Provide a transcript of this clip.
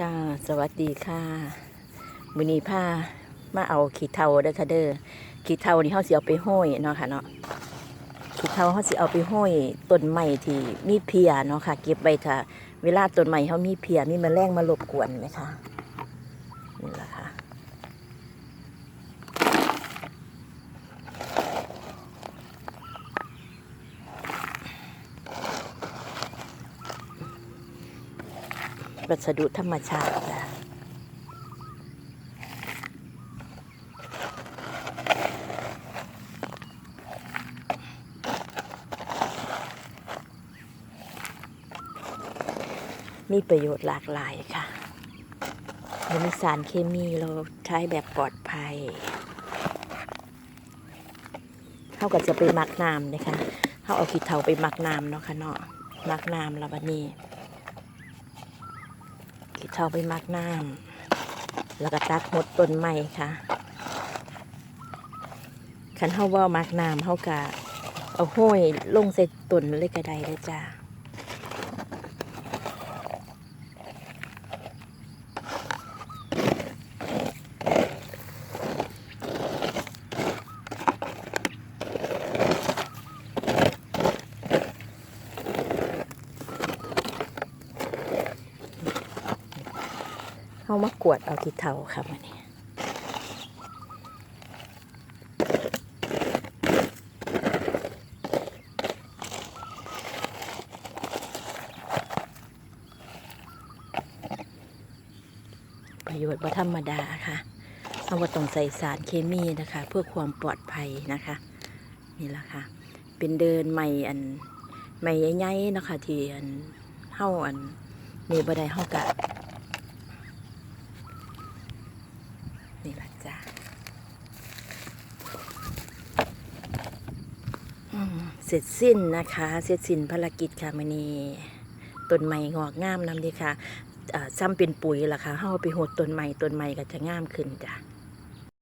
ค่ะสวัสดีค่ะมือนีผ้ามาเอาขีดเทาเด้อค่ะเด้อขีดเทานี่เขาสิเอาไปห้อยเนาะค่ะเนาะขีดเทาเขาสิเอาไปห้อยต้นไม้ที่มีเพียเนาะค่ะ เก็บไว้ถ้าเวลาต้นไม้เขามีเพียมีแมลงมาลบกวนไหมคะนี่แหละค่ะ วัสดุธรรมชาติจ้ะมีประโยชน์หลากหลายค่ะไม่มีสารเคมีเราใช้แบบปลอดภัย เขาก็จะไปหมักน้ำนะคะเขาเอาขี้เถาไปหมักน้ำเนาะค่ะเนาะหมักน้ำแล้ววันนี้ ขี้เท่าไปมักน้ำแล้วก็ตัดหดต้นไม้ค่ะขันเฮาว่ามักน้ำเฮากะเอาห้อยลงใส่ต้นเลยก็ได้เลยจ้า เฮามากวดเอาขี้เทาค่ะมันนี้ประโยชน์บ่ธรรมดาค่ะเอาว่ต้องใส่สารเคมีนะคะ เพื่อความปลอดภัยนะคะ นี่แหละค่ะ เป็นเดินใหม่อันใหม่ใหญ่ๆนะคะที่อันเฮาอันนี่บ่ได้เฮากะ นี่ละจ้าเสร็จสิ้นนะคะ เสร็จสิ้นภารกิจค่ะมันนี่ต้นไม้งอกงามนำดีค่ะซ้ำเป็นปุ๋ยล่ะค่ะเฮาเอาไปหดต้นไม้ต้นไม้ก็จะงามขึ้นจ้ะ